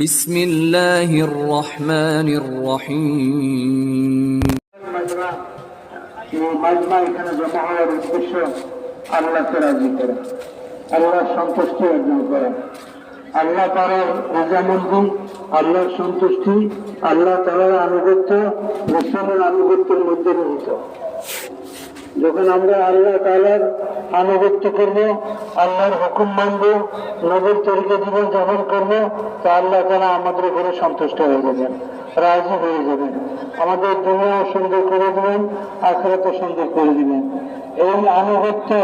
বিসমিল্লাহির রহমানির রহিম মাজমা এখানে জমা হওয়ার উদ্দেশ্য আল্লাহকে রাজি করা, আল্লাহর সন্তুষ্টি অর্জন করা। আল্লাহ তালার রাজা মন্দির আল্লাহর সন্তুষ্টি, আল্লাহ তালার আনুগত্য মুসলমান আনুগত্যের মধ্যে নিহিত। যখন আমরা আল্লাহ তালার আনুগত্য করব আল্লাহর হুকুম মানব, নবীর তরিকে জীবন যাপন করব, তা আল্লাহ তালা আমাদের উপরে সন্তুষ্ট হয়ে যাবেন, রাজি হয়ে যাবেন। আমাদের দুনিয়া সুন্দর করে দিবেন আখেরাতে সুন্দর করে দিবেন। এই আনুগত্য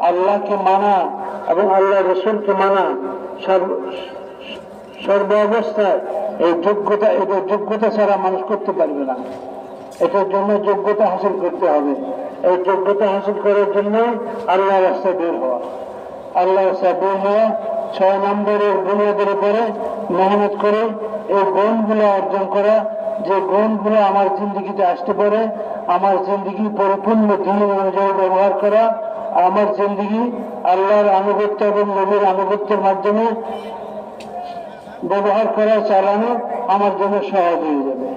আল্লাহকে মানা এবং আল্লাহ রসুলকে মানা সর্ব- সর্ব অবস্থায় এই যোগ্যতা এটা যোগ্যতা ছাড়া মানুষ করতে পারবে না। এটার জন্য যোগ্যতা হাসিল করতে হবে। এই যোগ্যতা হাসিল করার জন্য আল্লাহ রাস্তায় বের হওয়া। আল্লাহ হওয়া ছয় নম্বরের বুনিয়াদের উপরে মেহনত করে এই গুণগুলো অর্জন করা। যে গুণগুলো আমার জিন্দগিতে আসতে পারে, আমার জিন্দগি পরিপূর্ণ দিন অনুযায়ী ব্যবহার করা, আমার জিন্দগি আল্লাহর আনুগত্য এবং নবীর আনুগত্যের মাধ্যমে ব্যবহার করা, চালানো আমার জন্য সহজ হয়ে যাবে।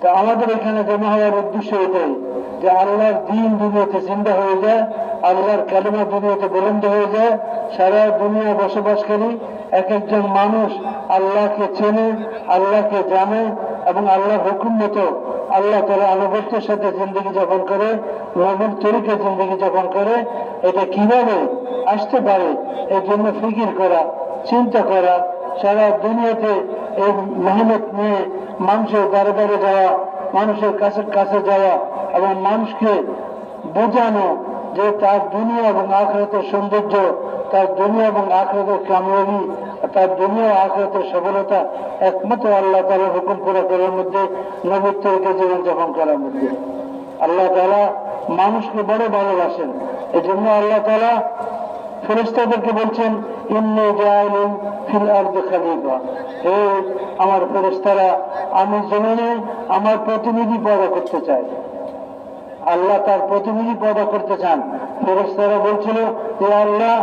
তা আমাদের এখানে জমা হওয়ার উদ্দেশ্য এটাই যে আল্লাহর দিন দুনিয়াতে জিন্দা হয়ে যায় আল্লাহর কালিমা দুনিয়াতে বুলন্দ হয়ে যায়, সারা দুনিয়া বসবাসকারী এক একজন মানুষ আল্লাহকে চেনে, আল্লাহকে জানে এবং আল্লাহর হুকুম মতো আল্লাহ তারা আনুগত্যের সাথে জিন্দগি যাপন করে নবীর তরিকে জিন্দগি যাপন করে। এটা কীভাবে আসতে পারে? এর জন্য ফিকির করা, চিন্তা করা, সারা দুনিয়াতে এই মেহনত নিয়ে মানুষের দ্বারে দ্বারে যাওয়া, মানুষের কাছে কাছে যাওয়া এবং মানুষকে বোঝানো যে তার দুনিয়া এবং আখরাতের সৌন্দর্য, তার দুনিয়া এবং আখরাতের কামিয়াবি তার দুনিয়া আখরাতের সফলতা একমাত্র আল্লাহ তালার হুকুম পুরো করার মধ্যে নবীত্বকে জীবনযাপন করার মধ্যে। আল্লাহ তালা মানুষকে বড় ভালোবাসেন। এই জন্য আল্লাহ তালা ফেরেস্তাদেরকে বলছেন, ইন্নে জাইলুন ফিল আরদি হে আমার ফেরেস্তারা আমি জমিনে আমার প্রতিনিধি পয়দা করতে চাই। আল্লাহ তার প্রতিনিধি পয়দা করতে চান। ফেরেস্তারা বলছিল যে আল্লাহ,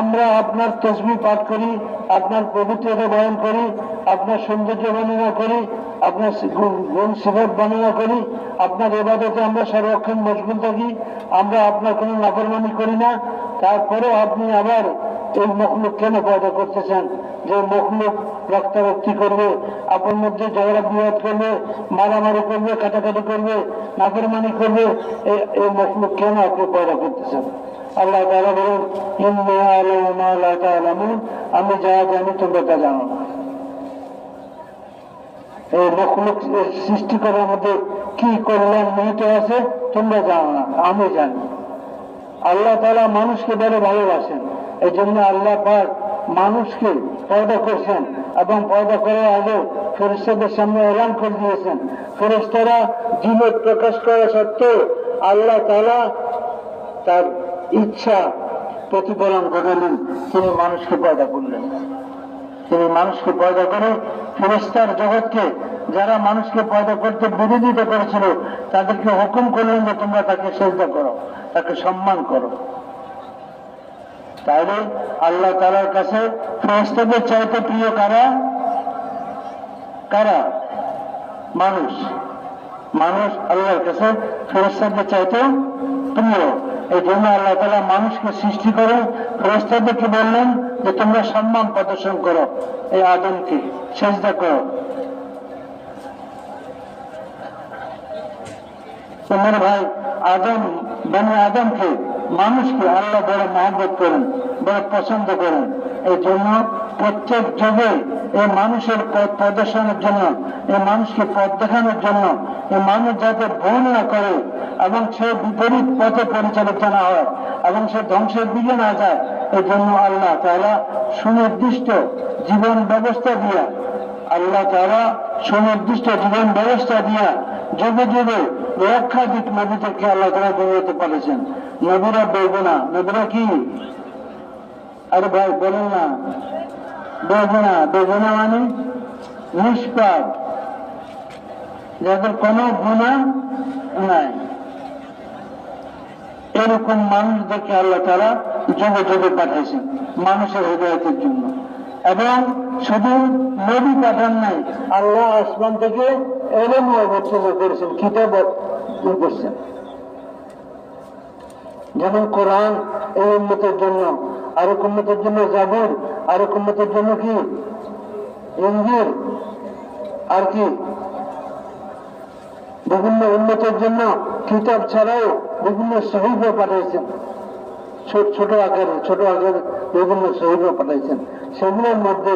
আমরা আপনার তসবি পাঠ করি, আপনার পবিত্রতা বয়ন করি, আপনার সৌন্দর্য বর্ণনা করি, আপনার গুণ সিফত বর্ণনা করি, আপনার এবাদতে আমরা সর্বক্ষণ মশগুল থাকি, আমরা আপনার কোনো নাফরমানি করি না। তারপরেও আপনি আবার এই মখলুক কেন পয়দা করতেছেন? যে মখলুক রক্তারক্তি করবে, আপনার মধ্যে ঝগড়া বিবাদ করবে, মারামারি করবে, কাটাকাটি করবে, নাফরমানি করবে এই মখলুক কেন আপনি পয়দা করতেছেন? আল্লাহ তাআলা বলেন আমি যা জানি তোমরা তা জানো এই মখলুক সৃষ্টি করার মধ্যে কি কল্যাণ নিহিত আছে? তোমরা জানো না, আমি জানি। আল্লাহ তাআলা মানুষকে বড় ভালোবাসেন। এই জন্য আল্লাহ পাক মানুষকে পয়দা করছেন এবং পয়দা করার আগে ফেরেস্তাদের সামনে এলান করে দিয়েছেন। ফেরেস্তারা জীবন প্রকাশ করা সত্ত্বেও আল্লাহ তাআলা তার ইচ্ছা প্রতিফলন ঘটালেন। তিনি মানুষকে পয়দা করলেন। তিনি মানুষকে পয়দা করে ফেরেস্তার জগৎকে যারা মানুষকে পয়দা করতে বিরোধিতা করেছিল, তাদেরকে হুকুম করলেন যে তোমরা তাকে শ্রদ্ধা করো, তাকে সম্মান করো। তাহলে আল্লাহ তালার কাছে ফেরেস্তাদের চাইতে প্রিয় কারা? কারা? মানুষ। মানুষ আল্লাহর কাছে ফেরেস্তাদের চাইতে প্রিয়। এই জন্য আল্লাহ তালা মানুষকে সৃষ্টি করে ফেরেস্তাদেরকে বললেন যে, তোমরা সম্মান প্রদর্শন করো। এই আদমকে চেষ্টা করো। তোমার ভাই, আদম মানে আদমকে মানুষকে আল্লাহ বড় মহব্বত করেন, বড় পছন্দ করেন। এই জন্য প্রত্যেক যুগে এই মানুষের পথ প্রদর্শনের জন্য এই মানুষকে পথ দেখানোর জন্য এই মানুষ যাতে ভুল না করে এবং সে বিপরীত পথে পরিচালিত না হয় এবং সে ধ্বংসের দিকে না যায় এই জন্য আল্লাহ তারা সুনির্দিষ্ট জীবন ব্যবস্থা দিয়া, আল্লাহ তারা সুনির্দিষ্ট জীবন ব্যবস্থা দিয়া যুগে যুগে লক্ষাধিক নবীদেরকে আল্লাহ তারা বেরোতে পারেছেন নবীরা বেরবো না। নবীরা কি? আরে ভাই, বলেন না। বেগুনা বেগুনা মানে? নিষ্পাপ। যাদের কোনো গুণা নাই। এরকম মানুষদেরকে আল্লাহ তারা যুগে যুগে পাঠিয়েছেন। মানুষের হৃদয়তের জন্য। এবং শুধু নবী পাঠান নাই, আল্লাহ আসমান থেকে এলেম অবতীর্ণ করেছেন, কিতাব করছেন। যেমন কোরআন এই উন্নতের জন্য, আরেক উন্নতের জন্য জাবুর, আরেক উন্নতের জন্য কি? ইঞ্জির আর কি? বিভিন্ন উন্নতের জন্য কিতাব ছাড়াও বিভিন্ন শহীদ পাঠিয়েছেন। ছোট আকারে ছোট আকারে বিভিন্ন শহীদ পাঠাইছেন। সেগুলোর মধ্যে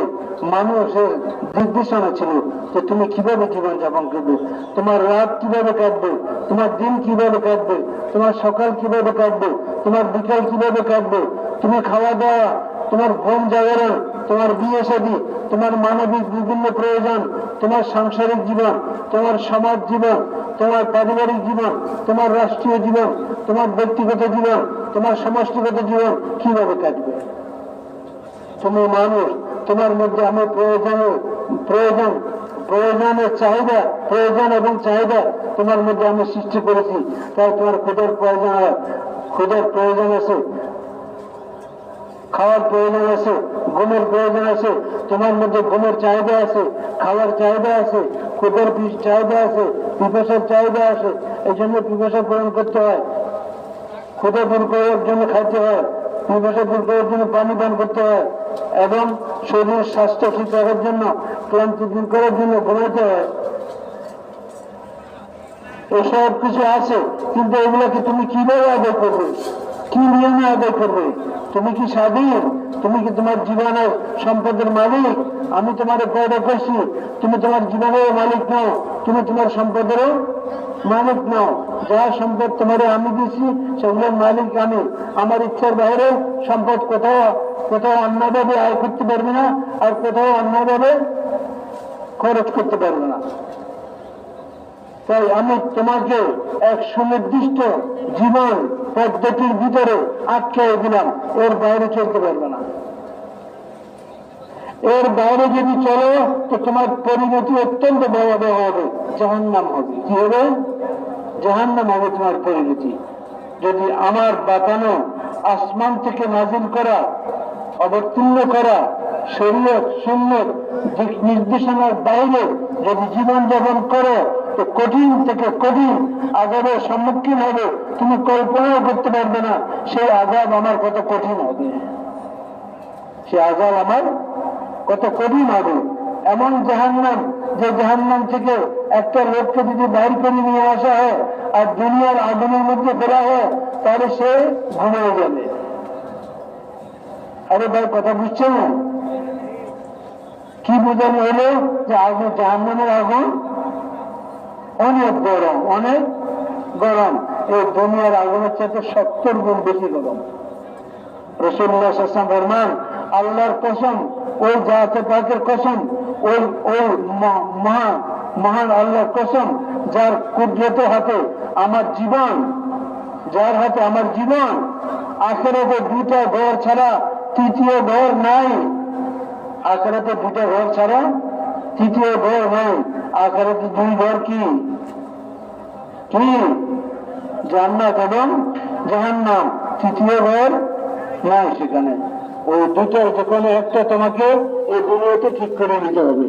মানুষের নির্দেশনা ছিল যে তুমি কীভাবে জীবন যাপন করবে, তোমার রাত কীভাবে কাটবে, তোমার দিন কীভাবে কাটবে, তোমার সকাল কীভাবে কাটবে, তোমার বিকাল কীভাবে কাটবে তুমি খাওয়া দাওয়া তোমার ঘুম জাগরণ, তোমার বিয়ে শাদী তোমার মানবিক বিভিন্ন প্রয়োজন, তোমার সাংসারিক জীবন, তোমার সমাজ জীবন তোমার পারিবারিক জীবন, তোমার রাষ্ট্রীয় জীবন, তোমার ব্যক্তিগত জীবন, তোমার সমষ্টিগত জীবন কীভাবে কাটবে? তুমি মানুষ, তোমার মধ্যে আমার প্রয়োজন প্রয়োজন, প্রয়োজনের চাহিদা, প্রয়োজন এবং চাহিদা তোমার মধ্যে আমি সৃষ্টি করেছি। তাই তোমার ক্ষুদের প্রয়োজন হয় ক্ষুদের প্রয়োজন আছে। খাওয়ার প্রয়োজন আছে, ঘুমের প্রয়োজন আছে, তোমার মধ্যে ঘুমের চাহিদা আছে, খাওয়ার চাহিদা আছে ক্ষুদের চাহিদা আছে, পিপাসার চাহিদা আছে, এই জন্য পিপাসা পূরণ করতে হয়। ক্ষুদা দূর করার জন্য খাইতে হয়, পিপাসা দূর করার জন্য পানি পান করতে হয়, এবং শরীর স্বাস্থ্য ঠিক রাখার জন্য, ক্লান্তি দূর করার জন্য ঘুমাতে হয়। এসব কিছু আছে, কিন্তু এগুলোকে তুমি কীভাবে আদায় করবে? কি নিয়মে আদায় করবে তুমি কি স্বাধীন? তুমি কি তোমার জীবনের সম্পদের মালিক? আমি তোমার পয়দা করছি তুমি তোমার জীবনের মালিক নাও। তুমি তোমার সম্পদেরও মালিক নাও। যা সম্পদ তোমার আমি দিছি সেগুলোর মালিক আমি। আমার ইচ্ছার বাইরে সম্পদ কোথাও কোথাও অন্যভাবে আয় করতে পারবে না, আর কোথাও অন্যভাবে খরচ করতে পারবে না। তাই আমি তোমাকে এক সুনির্দিষ্ট জীবন পদ্ধতির ভিতরে আটকে দিলাম। এর বাইরে চলতে পারবে না। এর বাইরে যদি চলো, তো তোমার পরিণতি অত্যন্ত ভয়াবহ হবে, জাহান্নাম হবে। কি হবে? জাহান্নাম হবে তোমার পরিণতি। যদি আমার বাতানো আসমান থেকে নাজিল করা, অবতীর্ণ করা শরীয়ত, সুন্নত দিক নির্দেশনার বাইরে যদি জীবন যাপন করো, তো কঠিন থেকে কঠিন আজাবের সম্মুখীন হবে। তুমি কল্পনাও করতে পারবে না, সেই আজাব আমার কত কঠিন হবে। সে আজাব আমার কত কঠিন হবে। এমন জাহান্নাম, যে জাহান্নাম থেকে একটা লোককে যদি বাইর করে নিয়ে আসা হয় আর দুনিয়ার আগুনের মধ্যে ফেলা হয়, তাহলে সে ঘুমিয়ে যাবে। আরে ভাই, কথা বুঝছেন কি বোঝানো হলো যে আগুন জাহান্নামের আগুন, অনেক গরম অনেক গরম। এই দুনিয়ার আগুনের চাইতে সত্তর গুণ বেশি গরম। রসুল্লাহ আল্লাহর কসম, ওই জাহাতে পাকের কসম, ওই ওই মহান মহান আল্লাহর কসম, যার কুদরত হাতে আমার জীবন, যার হাতে আমার জীবন, আখেরাতে দুটা ঘর ছাড়া তৃতীয় ঘর নাই। আখেরাতে দুটা ঘর ছাড়া তৃতীয় ঘর নাই। আখেরাতে দুই ঘর কি? কি? জান্নাত এবং জাহান্নাম। তৃতীয় ঘর নাই সেখানে। ওই দুটোর যে কোনো একটা তোমাকে এই দুনিয়াতে ঠিক করে নিতে হবে।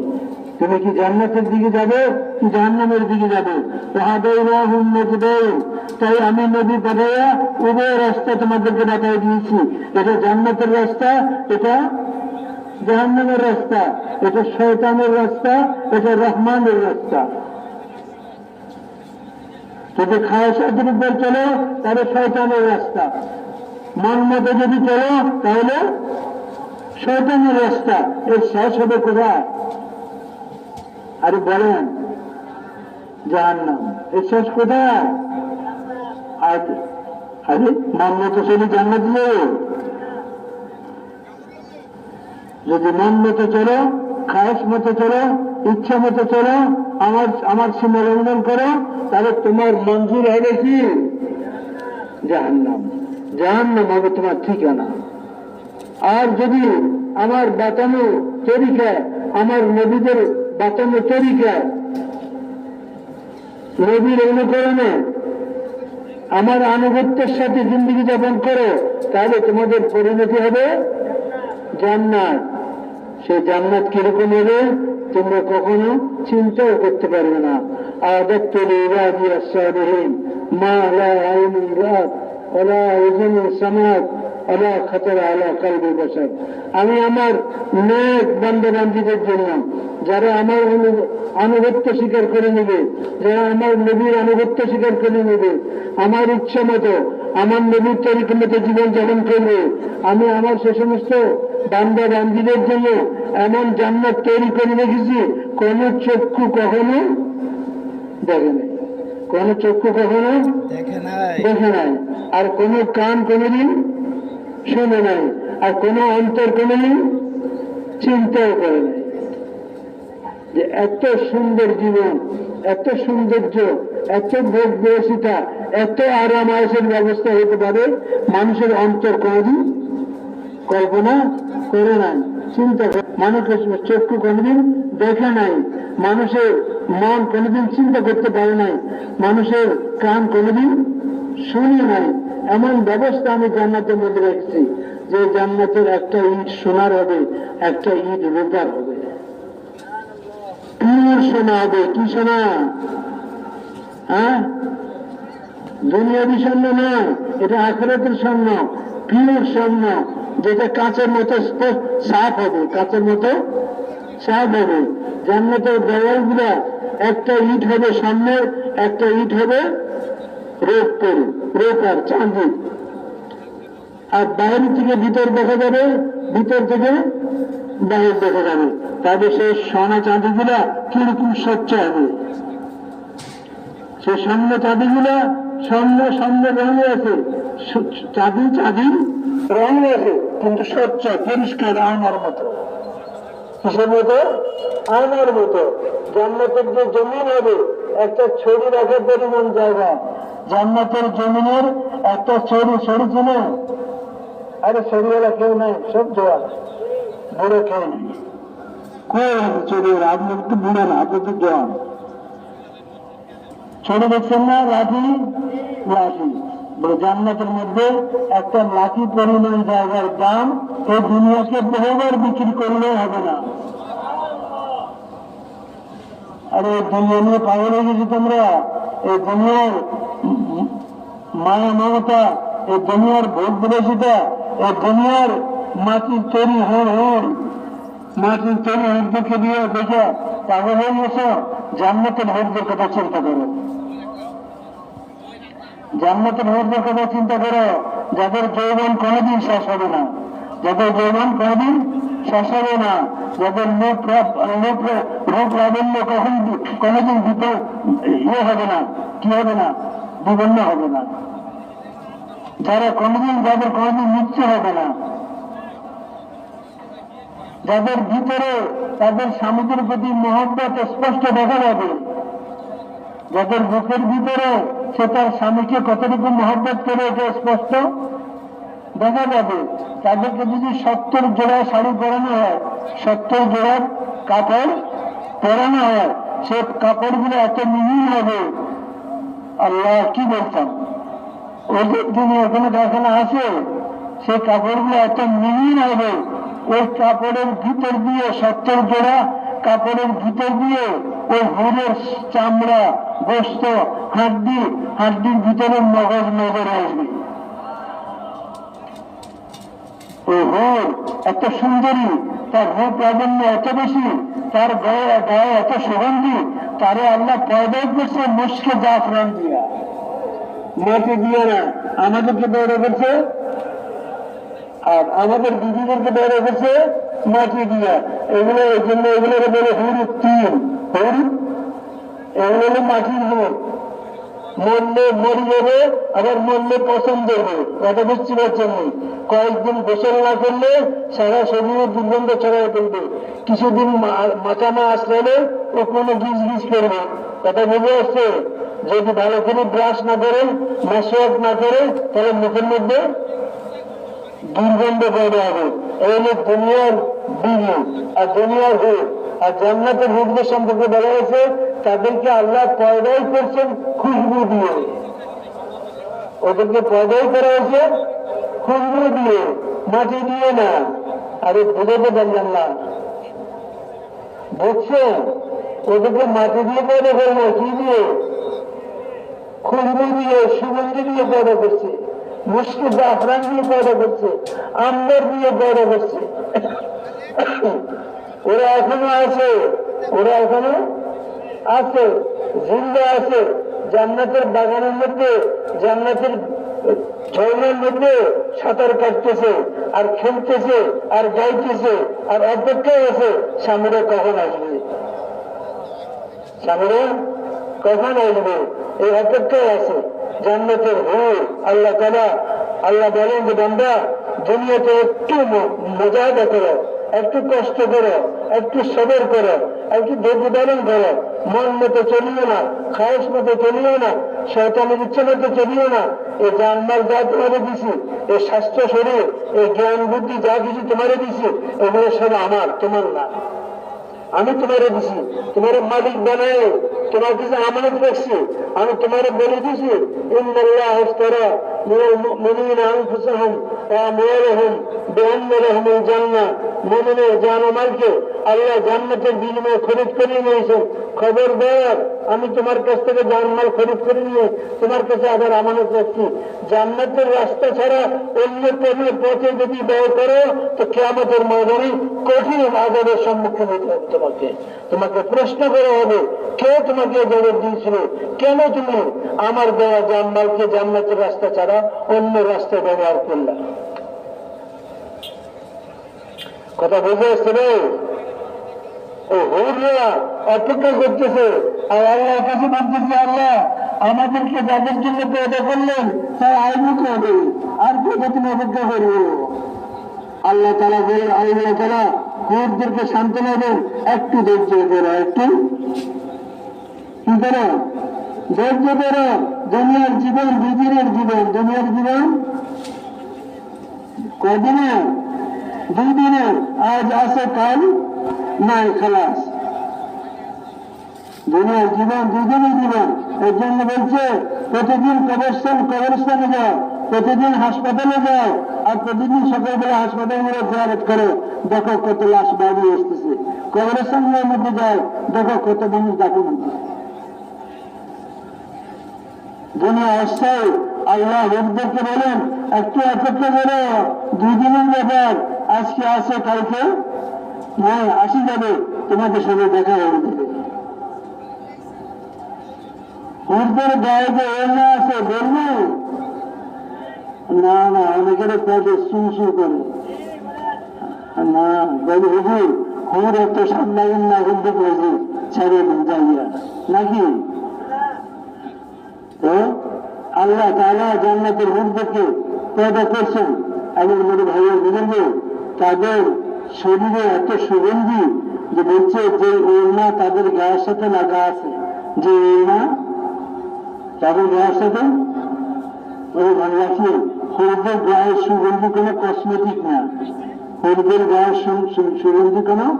তুমি কি জান্নাতের দিকে যাবে কি জাহান্নামের দিকে যাবে? তাই আমি নবী পাঠাইয়া উভয় রাস্তা তোমাদেরকে দেখাই দিয়েছি। এটা জান্নাতের রাস্তা, এটা জাহান্নামের রাস্তা, এটা শয়তানের রাস্তা, এটা রহমানের রাস্তা। যদি খাওয়ার উপর চলো, তাহলে শয়তানের রাস্তা। মন মতো যদি চলো, তাহলে শয়তানের রাস্তা। এর শেষ হবে কোথায়? আরে বলেন, জাহান্নাম। এর শেষ কোথায়? আরে মন মতো চলে জান্নাত যদি মন মতো চলো, খাস মতো চলো, ইচ্ছা মতো চলো, আমার আমার সীমা লঙ্ঘন করো, তাহলে তোমার মঞ্জুর হবে কি? জাহান্নাম। জাহান্নাম হবে তোমার ঠিকানা। আর যদি আমার বাতানো তরিকা, আমার নবীদের বাতানো তরিকা, নবীর অনুকরণে আমার আনুগত্যের সাথে জিন্দগি যাপন করো, তাহলে তোমাদের পরিণতি হবে জান্নাত। সে জান্নাত কীরকম হবে? তোমরা কখনো চিন্তাও করতে পারবে না। মা আলা আমি আমার নেক বান্ধবান্ধীদের জন্য, যারা আমার আনুগত্য স্বীকার করে নেবে, যারা আমার নবীর আনুগত্য স্বীকার করে নেবে, আমার ইচ্ছা মতো আমার নবীর তরিকা মতো জীবন যাপন করবে। আমি আমার সে সমস্ত বান্দা বান্দিদের জন্য এমন জান্নাত তৈরি করে রেখেছি কোন চক্ষু কখনো দেখে নাই। কোন চক্ষু কখনো দেখে নাই। দেখে নাই। আর কোন কান কোনোদিন শুনে নাই। আর কোন অন্তর কোনোদিন চিন্তাও করে নাই। যে এত সুন্দর জীবন এত সৌন্দর্য, এত ভোগ বিলাসিতা এত আরাম আয়সের ব্যবস্থা হতে পারে, মানুষের অন্তর কোনোদিন কল্পনা করে নাই, চিন্তা মানুষের চক্ষু কোনোদিন দেখে নাই, মানুষের মন কোনোদিন চিন্তা করতে পারে নাই, মানুষের কান কোনোদিন শুনে নাই। এমন ব্যবস্থা আমি জান্নাতের মধ্যে রেখেছি, যে জান্নাতের একটা ইট সোনার হবে, একটা ইট রূপার হবে। পিওর সোনা হবে কি সোনা? হ্যাঁ? দুনিয়াবি স্বর্ণ নয়, এটা আখরাতের স্বর্ণ পিওর স্বর্ণ যেটা কাঁচের মতো সাফ হবে, কাঁচের মতো সাফ হবে। জান্নাতের দেওয়ালগুলা, একটা ইট হবে স্বর্ণের একটা ইট হবে রোপ রোপার চাঁদি। আর বাইরে থেকে ভিতর দেখা যাবে, ভিতর থেকে বাহির দেখা যাবে। তবে সেই সোনা চাঁদিগুলা কীরকম স্বচ্ছ হবে? সে স্বর্ণ চাঁদিগুলা স্বর্ণ স্বর্ণ রঙে আছে। চাঁদি চাঁদির রঙে আছে, কিন্তু স্বচ্ছ, পরিষ্কার, আয়নার মতো। কিসের মতো? আয়নার মতো। যে জমিন হবে, একটা ছড়ি রাখার পরিমাণ জায়গা। জান্নাতের জমিনের একটা ছড়ি ছড়ি ছিল আরে ছড়িওয়ালা কেউ নাই, সব জোয়ার বুড়ো আছে ছড়িওয়ালা বুড়ো না আপনি তো ছোট দেখছেন না লাঠি লাঠি জান্নাতের মধ্যে একটা লাঠি পরিমাণ জায়গার দাম এই দুনিয়াকে বহুবার বিক্রি করলেও হবে না। আরে, এই দুনিয়া নিয়ে পাগল হয়ে গেছি তোমরা? এই দুনিয়ার মায়া মমতা এই দুনিয়ার ভোগ বিলাসিতা এই দুনিয়ার মাটির তৈরি হন হন মাটির তৈরি হরদেরকে দিয়ে দেখে পাগল হয়ে গেছো, জান্নাতের হরদের কথা চিন্তা করো। জান্নাতের হরদের কথা চিন্তা করো, যাদের যৌবন কোনোদিন শেষ হবে না। যাদের যৌবন কোনোদিন শেষ হবে না। যাদের লোক লোক রূপ লাবণ্য কখন, কোনোদিন বিপ ইয়ে হবে না, কি হবে না, বিবন্ন হবে না। যারা কোনোদিন, যাদের কোনোদিন মৃত্যু হবে না যাদের ভিতরে তাদের স্বামীদের প্রতি মহব্বত স্পষ্ট দেখা যাবে, যাদের বুকের ভিতরে সে তার স্বামীকে কতটুকু মহব্বত করে এটা স্পষ্ট দেখা যাবে। তাদেরকে যদি সত্তর জোড়া শাড়ি পরানো হয়, সত্তর জোড়ার কাপড় পরানো হয়, সে কাপড়গুলো এত মিহিন হবে। আল্লাহ কি বলতাম ওদের দিনে ওখানে কারখানা আছে সেই কাপড়গুলো এত মিহিন হবে। ওই কাপড়ের ভিতর দিয়ে, সত্তর জোড়া কাপড়ের ভিতর দিয়ে ওই হুরের চামড়া, গোস্ত, হাড্ডি, হাড্ডির ভিতরে মগজ নজর আসবে। ওই হুর এত সুন্দরী, তার রূপ লাবণ্য এত বেশি, তার গায়ে গায়ে এত সুগন্ধি, তারে আল্লাহ পয়দাই করছে মুশকে জাফরান দিয়া। মাটি দিয়ে না, আমাদেরকে বেড়ে করছে আর আমাদের দিদিদেরকে বেড়ে করছে মাটি দিয়া। এগুলো এই জন্য এগুলো বলে হুরু তিন হুর এগুলো হলো মাটির হুর মরলে মরি যাবে, আবার মরলে পছন্দ হবে কথা বুঝতে পারছেন। কয়েকদিন গোসল না করলে সারা শরীরে দুর্গন্ধ ছড়াই ফেলবে। কিছুদিন মাথা না আসলে ও কোনো গিজ গিজ করবে। কথা বুঝে আসছে? যদি ভালো করে ব্রাশ না করেন মাসওয়াক না করে তাহলে মুখের মধ্যে দুর্গন্ধ পয়দা হবে এই হলো দুনিয়ার বিবি আর দুনিয়ার হুক আর জান্নাতের হুকদের সম্পর্কে বলা হয়েছে, তাদেরকে আল্লাহ পয়দাই করছেন খুশবু দিয়ে। ওদেরকে পয়দাই করা হয়েছে খুচরো দিয়ে, মাটি দিয়ে না। আরে বুঝাতে পারলাম না। বুঝছ? ওদেরকে মাটি দিয়ে পয়দা করে না কি দিয়ে? খুচরো দিয়ে, সুগন্ধি দিয়ে পয়দা করছে। মুশকিল করছে করছে। ওরা এখনও আছে, ওরা এখনও আছে, জিন্দা আছে। জান্নাতের বাগানের মধ্যে, জান্নাতের ঝর্ণার মধ্যে সাঁতার কাটতেছে, আর খেলতেছে, আর গাইতেছে, আর অপেক্ষায় আছে সামনে কখন আসবে? সামনে কখন আসবে? এই অপেক্ষায় আছে। জান্নাতের হুর আল্লাহ তালা আল্লাহ বলেন যে, বান্দা, দুনিয়াতে একটু মজাদা করো একটু কষ্ট করো, একটু সবর করো, একটু ধৈর্য ধারণ করো। মন মতো চলিও না খায়স মতো চলিও না, শয়তানের ইচ্ছা মতো চলিও না। এই জানমাল যা তোমারে দিছি এই স্বাস্থ্য শরীর এই জ্ঞান বুদ্ধি যা কিছু তোমারে দিছি, এগুলো সব আমার, তোমার না। আমি তোমারে দিছি তোমার মালিক বানায় তোমার কাছে আমানত রাখছি আমি তোমারে বলে দিছি, ইন্নাল্লাহ আমি তোমার কাছ থেকে জানমাল খরিদ করে নিয়ে তোমার কাছে আবার আমানত রাখছি। জান্নাতের রাস্তা ছাড়া অন্য কোনো পথে যদি ব্যয় করো, তো কেয়ামতের ময়দানে কঠিন আজাদের সম্মুখীন হতে হবে তোমাকে। তোমাকে প্রশ্ন করা হবে, কে তোমাকে জবাব দিয়েছিল? কেন তুমি আমার দেওয়া জানমালকে জান্নাতের রাস্তা ছাড়া অন্য রাস্তায় ব্যবহার করলা কথা বুঝে আসছে রে ও হুররা অপেক্ষা করতেছে। আর আল্লাহ কাছে বলতেছে, আল্লাহ, আমাদেরকে যাদের জন্য পেদা করলেন, তার আইনু করবে। আর কোথা তুমি অপেক্ষা করব। আল্লাহ তালা বলে, আল্লাহ তালা হুরদেরকে সান্ত্বনা দেন, একটু ধৈর্য করো একটু। কি করো ধৈর্য করো দুনিয়ার জীবন দুদিনের জীবন, দুনিয়ার জীবন কদিনের দুই দিনের আজ আছে, কাল নাই, খালাস। দুনিয়ার জীবন দুদিনই জীবন। এর জন্য বলছে, প্রতিদিন কবরস্থান, কবরস্থানে যাও, প্রতিদিন হাসপাতালে যাও, আর প্রতিদিন সকালবেলা হাসপাতালে গিয়ে জিয়ারত করো। দেখো কত লাশ বাড়ি আসতেছে। কবরস্থানের মধ্যে যাও, দেখো কত মানুষ দাফন হচ্ছে। দুনিয়া অস্থায়ী আল্লাহ লোকদেরকে বলেন, একটু অপেক্ষা করো, দুই ব্যাপার, আজকে আছে, কালকে নয়, আসি যাবে, তোমাদের সঙ্গে দেখা হবে। হুরদের গায়ে যে ওড়না আছে, বলব? না না, অনেকের কাজে সু সু করে। না, বলি, হুজুর হুর এত সামলাইন না, হুজুর হুজুর ছেড়ে দিন যাইয়া। নাকি? আল্লাহ তালা জান্নাতের হুরদেরকে পয়দা করছেন। এবং মেরে ভাইয়ের বুঝুন তাদের শরীরে এত সুগন্ধি যে বলছে যে ওড়না তাদের গায়ের সাথে লাগা আছে। যে ওড়না তাদের গায়ের সাথে? ওই মনে রাখি হলুদের গায়ের সুগন্ধি কোনো কসমেটিক না। হলুদের গায়ের সুগন্ধি কোনো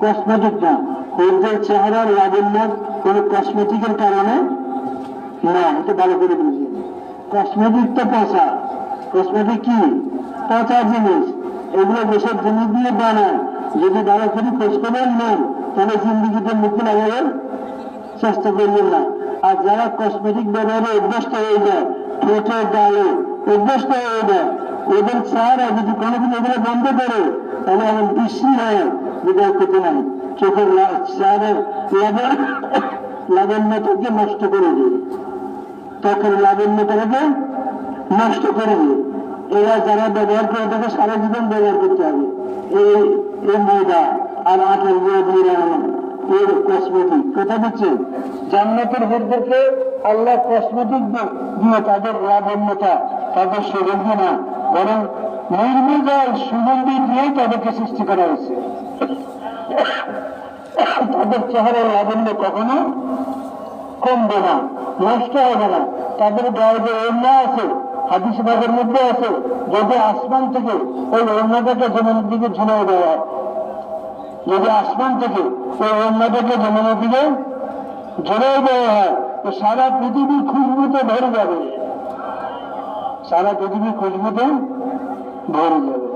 কসমেটিক না। হলুদের চেহারার লাবণ্য কোনো কসমেটিকের কারণে না এটা ভালো করে বুঝি। কসমেটিক তো পচা। কসমেটিক কি? পচা জিনিস। এগুলো যেসব জিনিস দিয়ে বানায়। যদি ভালো করে খোঁজ করে নেন তাহলে জিন্দিগিতে মুক্তি লাগাবেন চেষ্টা করবেন না। আর যারা কসমেটিক ব্যবহারে অভ্যস্ত হয়ে যায়, ঠোঁটে গায়ে অভ্যস্ত হয়ে যায়, ওদের চেহারা যদি কোনোদিন এগুলো বন্ধ করে, তাহলে এমন বৃষ্টি হয় যেটা ক্ষতি নাই। চোখের লা- চেহারার লাবণ লাবণ্যতাকে নষ্ট করে দেয়। ত্বকের লাবণ্যতাকে নষ্ট করে দেয় এরা যারা ব্যবহার করে, তাকে সারা জীবন ব্যবহার করতে হবে। এই এই ময়দা আর আটার গুঁড়ো দিয়ে এর কসমেটিক কথা দিচ্ছে জান্নাতের হুরদেরকে আল্লাহ কসমেটিক দিয়ে তাদের লাবণ্যতা, তাদের সুগন্ধি না বরং নির্মিজাল সুগন্ধি দিয়েই তাদেরকে সৃষ্টি করা হয়েছে। তাদের চেহারার লাবণ্য কখনো কমবে না নষ্ট হবে না তাদের গায়ে ওড়না আছে, হাদিস বাগের মধ্যে আছে, যদি আসমান থেকে ওই ওড়নাটাকে জমিনের দিকে ঝুলিয়ে দেওয়া যদি আসমান থেকে ওই ওড়নাটাকে জমিনের দিকে ঝুলিয়ে দেওয়া হয়, তো সারা পৃথিবী খুশবুতে ভরে যাবে। সারা পৃথিবী খুশবু দেন ভরে যাবে।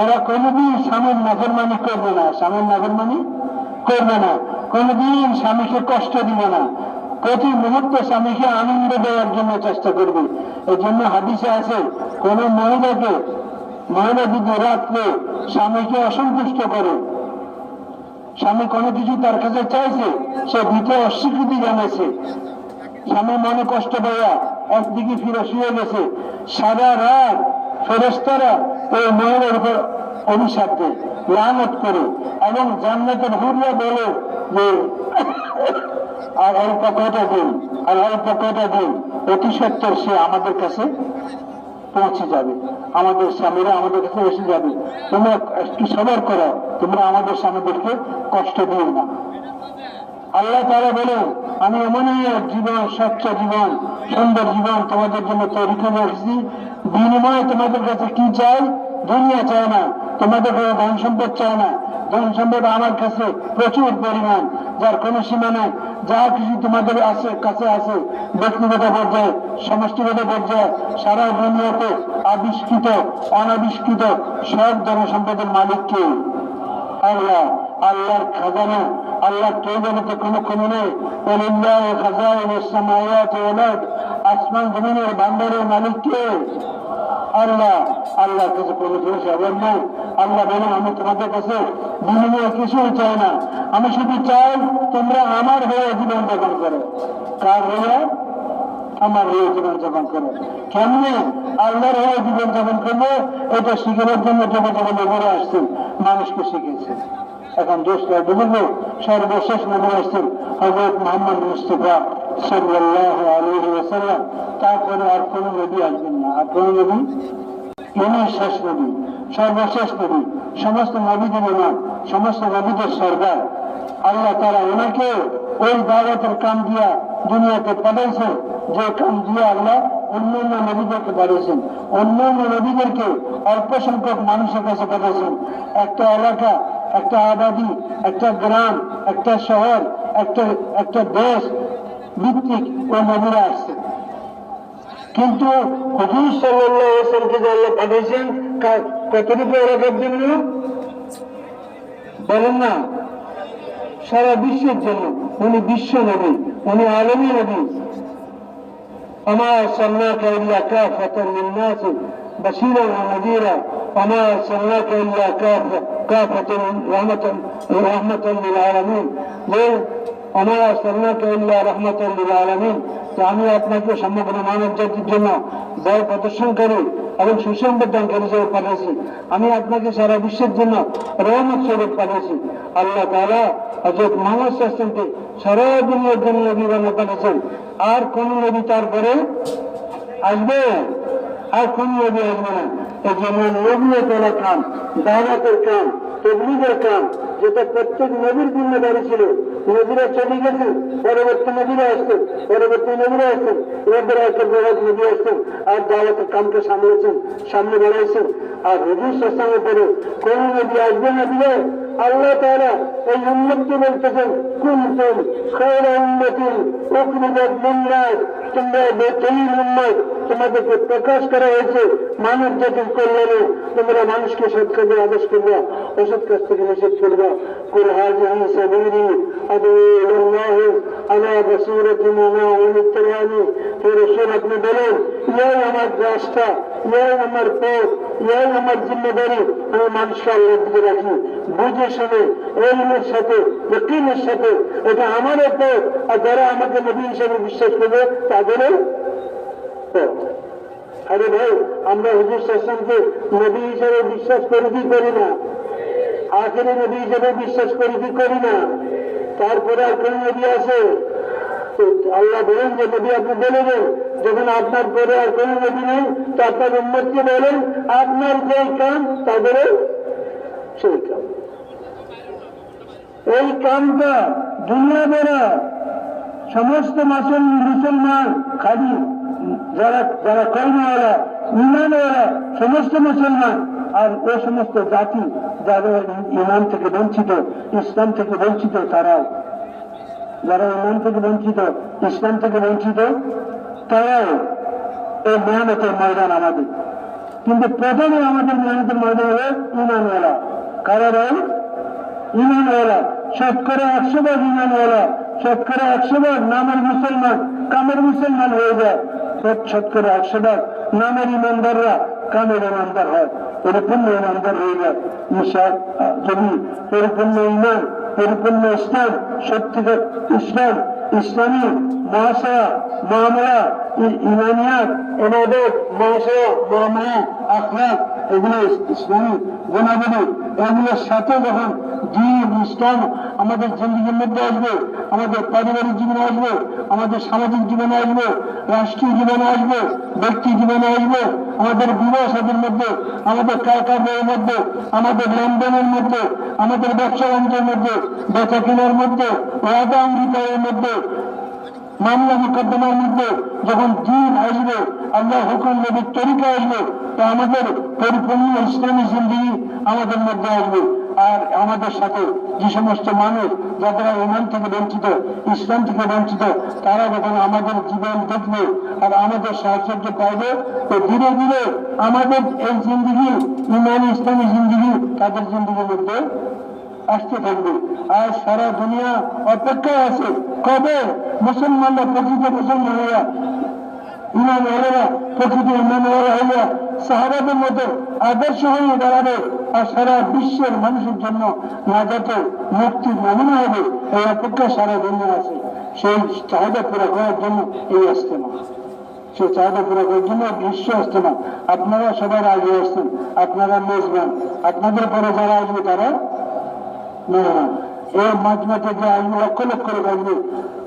এরা কোনোদিন স্বামীর নাফরমানি করবে না। স্বামীর নাফরমানি করবে না। কোনোদিন স্বামীকে কষ্ট দিবে না। প্রতি মুহূর্তে স্বামীকে আনন্দ দেওয়ার জন্য চেষ্টা করবে। এই জন্য হাদিসে আছে, কোন মহিলাকে, মহিলা যদি রাত্রে স্বামীকে অসন্তুষ্ট করে, স্বামী কোনো কিছু তার কাছে চাইছে, সে দিতে অস্বীকৃতি জানাইছে। স্বামী মনে কষ্ট পাইয়া একদিকে ফিরে শুয়ে গেছে। সারা রাত ফেরেস্তারা ওই মহিলার উপর অভিশাপ দেয়, লানত করে এবং জান্নাতের হুরিয়া বলে যে আর অল্প কয়টা দিন, আর অল্প কয়টা দিন, অতি সত্তর সে আমাদের কাছে পৌঁছে যাবে। আমাদের স্বামীরা আমাদের কাছে এসে যাবে। তোমরা একটু সবার করো, তোমরা আমাদের স্বামীদেরকে কষ্ট দিও না। আল্লাহ তারা বলে, আমি এমনই এক জীবন, স্বচ্ছ জীবন, সুন্দর জীবন তোমাদের জন্য তৈরি করে রাখছি। বিনিময়ে তোমাদের কাছে কি চাই? দুনিয়া চায় না। তোমাদের কাছে ধন সম্পদ চায় না। ধন সম্পদ আমার কাছে প্রচুর পরিমাণ, যার কোনো সীমা নেই। যা কিছু তোমাদের আছে, কাছে আছে, ব্যক্তিগত পর্যায়ে, সমষ্টিগত পর্যায়ে, সারা দুনিয়াতে আবিষ্কৃত, অনাবিষ্কৃত সব ধন সম্পদের মালিক কে? আল্লাহ। আল্লাহর খাজানা আল্লাহ কেউ জানাতে কোনো কমি নেই। আরদ। আসমান জমিনের বান্দারের মালিক আল্লাহ আল্লাহর কাছে কোনো দোষ হবে নাই আল্লাহ বলেন, আমি তোমাদের কাছে বিনিময়ে কিছুই চাই না। আমি শুধু চাই তোমরা আমার হয়ে জীবন যাপন করো। কার হয়ে? আমার হয়ে জীবন যাপন করো। কেমনে? আল্লাহর হয়ে জীবন যাপন করব? এটা শিখানোর জন্য যখন নবরে আসছেন মানুষকে শিখেছে এখন দোষটা বুঝলো সর্বশেষ নবী আসছেন হজরত মোহাম্মদ মুস্তফা সাল্লাহ আলহি ওসাল্লাম তারপরে আর কোনো নবী আসবেন না। আর কোনো নবী ইনি শেষ নবী, সর্বশেষ নবী। সমস্ত নবীদের ইমাম, সমস্ত নবীদের সরকার আল্লাহ তারা ওনাকে ওই দাওয়াতের কাম দিয়া দুনিয়াতে পাঠাইছে, যে কাম দিয়া আল্লাহ অন্যান্য নবীদেরকে পাঠিয়েছেন অন্যান্য নবীদেরকে অল্প সংখ্যক মানুষের কাছে পাঠাইছেন। একটা এলাকা একটা আবাদি, একটা গ্রাম, একটা শহর, একটা একটা দেশ ভিত্তিক ও নবীরা আসছে। কিন্তু হুজুর সাল্লাহকে যে আল্লাহ পাঠিয়েছেন? কতটুকু এলাকার জন্য? বলেন না। সারা বিশ্বের জন্য। উনি বিশ্ব নবী, উনি আলমী নবী। আমার সামনা কারিয়া কা ফতর নিন্নাসু بشيرا ونذيرا وما أرسلناك إلا كافة كافة رحمة رحمة للعالمين ليه؟ وما أرسلناك إلا رحمة للعالمين তো আমি আপনাকে সমগ্র মানব জাতির জন্য দয় প্রদর্শনকারী এবং সুসংবাদনকারী হিসেবে পাঠিয়েছি আমি আপনাকে সারা বিশ্বের জন্য রহমত স্বরূপ পাঠিয়েছি আল্লাহ তারা হজরত মোহাম্মদ সাল্লামকে সারা দুনিয়ার জন্য নবী বানিয়ে পাঠিয়েছেন আর কোন নবী তারপরে আসবে কোন নবী আসবে না এই জন্য নবীয়তলা কাম দাওয়াতের কাম তবলিগের কাম যেটা প্রত্যেক নবীর জিম্মেদারি ছিল, নবীরা চলে গেছেন পরবর্তী নবীরা আসতেন পরবর্তী নবীরা আসতেন এবার একটা বড় নবী আসতেন আর দাওয়াতের কামকে সামলেছেন, সামনে বাড়াইছেন আর হুজুর সাসামের পরে কোন নবী আসবে না দিলে আল্লাহ তাআলা এই উন্মতকে বলতেছেন, কুনতুম খায়রা উম্মাতিন উখরিজাত লিন-নাস। তোমরা বেতহিন উম্মত তোমাদেরকে প্রকাশ করা হয়েছে মানব জাতির কল্যাণে তোমরা মানুষকে সৎ কাজে আদেশ করবা, অসৎ কাজ থেকে নিষেধ করবা। কুল হাজিহি সাবিলি আদু ইলাল্লাহ আলা বাসীরাতিন আনা ওয়া ইত্তাবানি হে রাসূল আপনি বলেন ইয়াই আমার রাস্তা ইয়াই আমার পথ ইয়াই আমার জিম্মেদারি আমি মানুষকে আল্লাহর দিকে রাখি, বুঝে শুনে এলমের সাথে যকিনের সাথে, এটা আমারও পথ, আর যারা আমাকে নবী হিসেবে বিশ্বাস করবে, তাদেরও পথ। আরে ভাই, আমরা হুজুর শাসনকে নবী হিসেবে বিশ্বাস করি কি করি না? আখেরি নবী হিসেবে বিশ্বাস করি, কি করি না? তারপরে আর কোন নবী আছে? আল্লাহ বলেন যে, নবী আপনি বলে দেন, যখন আপনার পরে আর কোন নবী নেই, তো আপনার উন্মতকে বলেন, আপনার যেই কাম তাদেরও সেই কাম। এই কামটা দুনিয়া বেড়া সমস্ত মাসুল মুসলমান খালি যারা যারা কর্মওয়ালা, ইমানওয়ালা, সমস্ত মুসলমান আর ও সমস্ত জাতি যারা ইমান থেকে বঞ্চিত, ইসলাম থেকে বঞ্চিত তারাও। যারা ইমান থেকে বঞ্চিত, ইসলাম থেকে বঞ্চিত, তারাও এই মেহনতের ময়দান আমাদের। কিন্তু প্রথমে আমাদের মেহনতের ময়দান হলো ইমানওয়ালা। কারা ভাই ইমানওয়ালা শতকরা একশো ভাগ ইমানওয়ালা, শতকরা একশো ভাগ নামের মুসলমান, কামের মুসলমান হয়ে যায়। শত- শতকরা একশো ভাগ নামের ইমানদাররা কামের ইমানদার হয়। পরিপূর্ণ ইমানদার হয়ে যায় ঈশা যদি পরিপূর্ণ ইমান পরিপূর্ণ ইসলাম সত্যিকার ইসলাম ইসলামী মহাশয়া মামলা ইমানিয়াত এনাদের মহাশয়া মামলা আখলাক এগুলো ইসলামী গুণাবলী, এগুলোর সাথে যখন দিন ইসলাম আমাদের জিন্দগির মধ্যে আসবে, আমাদের পারিবারিক জীবনে আসবে, আমাদের সামাজিক জীবনে আসবে, রাষ্ট্রীয় জীবনে আসবে, ব্যক্তি জীবনে আসবে, আমাদের বিবাহ সাথীর মধ্যে, আমাদের কারকারের মধ্যে, আমাদের লেনদেনের মধ্যে, আমাদের ব্যবসা বাণিজ্যের মধ্যে, বেচা কেনার মধ্যে ওয়াদা অঙ্গীকারের মধ্যে, মামলা মোকদ্দমার মধ্যে যখন দিন আসবে আল্লাহ হুকুম নবীর তরিকা আসবে তা আমাদের পরিপূর্ণ ইসলামী জিন্দিগি আমাদের মধ্যে আসবে। আর আমাদের সাথে যে সমস্ত মানুষ যারা ইমান থেকে বঞ্চিত, ইসলাম থেকে বঞ্চিত, তারা যখন আমাদের জীবন দেখবে আর আমাদের সাহায্য পাইবে, তো ধীরে ধীরে আমাদের এই জিন্দিগি, ইমান ইসলামী জিন্দিগি তাদের জিন্দিগির মধ্যে আসতে থাকবে। আর সারা দুনিয়া অপেক্ষায় আছে। কবে? মুসলমানরা প্রকৃত মুসলমানেরা ইমাম ওরা প্রকৃত ইমাম ওরা হইয়া সাহাবাদের মতো আদর্শ হয়ে দাঁড়াবে আর সারা বিশ্বের মানুষের জন্য নাজাতে মুক্তির নমুনা হবে এই অপেক্ষা সারা দুনিয়া আছে। সেই চাহিদা পুরো করার জন্য এই আসতে না। সে চাহিদা পুরো করার জন্য বিশ্ব আসতে না। আপনারা সবাই আগে আসছেন আপনারা মেজবান। আপনাদের পরে যারা আসবে তারা না না এই মাঝমা থেকে আসবে লক্ষ লক্ষ লোক আসবে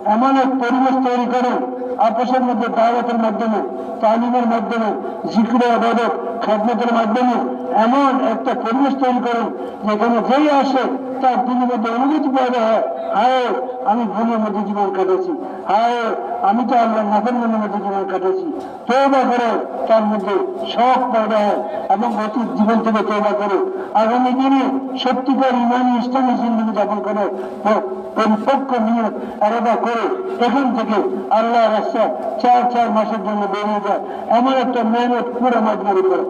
এমন এক পরিবেশ তৈরি করে আপসের মধ্যে, দাওয়াতের মাধ্যমে, তালিমের মাধ্যমে জিক্রে আবাদত, খাদমতের মাধ্যমে, এমন একটা পরিবেশ তৈরি করেন যেখানে যেই আসে তার দিনের মধ্যে অনুভূতি পয়দা হয়, হায়, আমি ভুলের মধ্যে জীবন কাটাচ্ছি হায়, আমি তো আল্লাহ নাফের মনের মধ্যে জীবন কাটাচ্ছি তৌবা করে, তার মধ্যে শখ পয়দা হয় এবং অতীত জীবন থেকে তৌবা করে। আগামী দিনে সত্যিকার ইমানি ইসলামী জিন্দগি যাপন করে পরিপক্ক নিয়ে আলাদা করে। এখান থেকে আল্লাহ রাস্তা চার চার মাসের জন্য বেরিয়ে যায়। এমন একটা মেহনত পুরো উপরে হয়।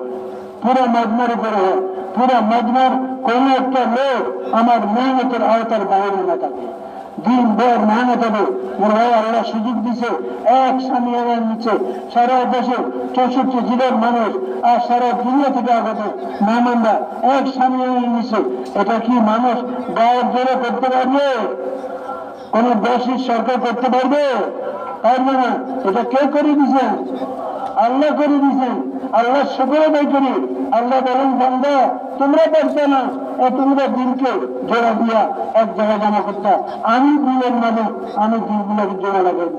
পুরো মজমার উপরে হয়। পুরো মজমার কোন একটা লোক আমার মেহনতের আওতার বাইরে না থাকে। দিন ভর মেহনত হবে মোর ভাই আল্লাহ সুযোগ দিছে। এক স্বামী আমার নিচে সারা দেশে চৌষট্টি জেলার মানুষ আর সারা দুনিয়া থেকে আগত মেহমানরা এক স্বামী আমার নিচে এটা কি মানুষ গায়ের জোরে করতে পারবে? কোন দেশের সরকার করতে পারবে? পারবে না। এটা কে করে দিছেন আল্লাহ করে দিছেন আল্লাহ শুক্র আদায় করি আল্লাহ বলেন, বান্দা, তোমরা পারছ না তোমরা দিনকে জোড়া দিয়া এক জায়গায় জমা করতে। আমি দিনের মানে আমি দিনগুলোকে জোড়া লাগাই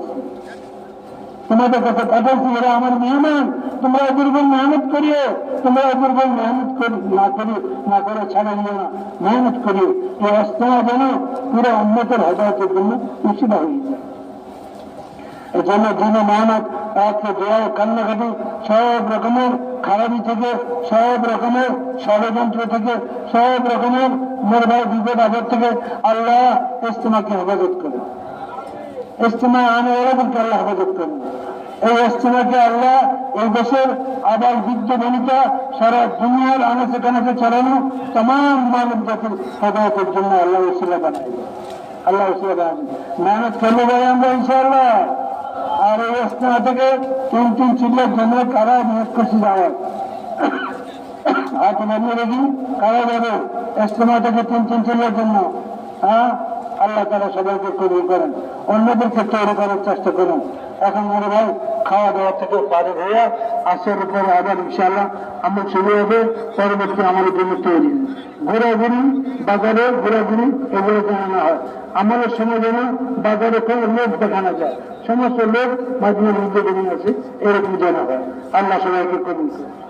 তোমাদের কাছে পাঠাচ্ছি এরা আমার মেহমান, তোমরা দুর্বল মেহনত করিও, তোমরা দুর্বল মেহনত করি, না করি না করে ছাড়া নিও না, মেহনত করিও। এই রাস্তা যেন পুরো উন্নতের হতাহতের জন্য উচিত হয়ে যায় এই জন্য দিনে মেহনত রাত্রে দোয়া কান্নাকাটি, সব রকমের খারাপি থেকে, সব রকমের ষড়যন্ত্র থেকে, সব রকমের মোর বিপদ আপদ থেকে আল্লাহ ইস্তেমাকে হেফাজত করে ইস্তেমা আনে ওরাদেরকে আল্লাহ হেফাজত করেন। এই ইস্তেমাকে আল্লাহ এই দেশের আবার বৃদ্ধ বনিতা সারা দুনিয়ার আনাচে কানাচে চালানো তাম মানব জাতির হেদায়তের জন্য আল্লাহ বানাই আল্লাহ উসিলা বানাই মেহনত করলে ভাই আমরা ইনশাআল্লাহ আর এই ইস্তেমা থেকে তিন চিল্লার জন্য কারা নিয়োগ করছি যাওয়ার তোমার নামিয়ে দেখি কারা যাবে? ইস্তেমা থেকে তিন তিন চিল্লার জন্য হ্যাঁ? আল্লাহ তারা সবাইকে কবুল করেন, অন্যদেরকে তৈরি করার চেষ্টা করুন। এখন মনে ভাই খাওয়া দাওয়া থেকে পারে হয়ে আসের উপরে আবার ইনশাআল্লাহ আমরা শুরু হবে পরবর্তী আমাদের জন্য তৈরি। ঘোরাঘুরি, বাজারে ঘোরাঘুরি এগুলো জানানো হয়। আমাদের সময় যেন বাজারে কোনো লোক দেখানো যায়। সমস্ত লোক মাঝে মধ্যে আছে এরকম জানা হয়। আল্লাহ সবাইকে কবুল করুন।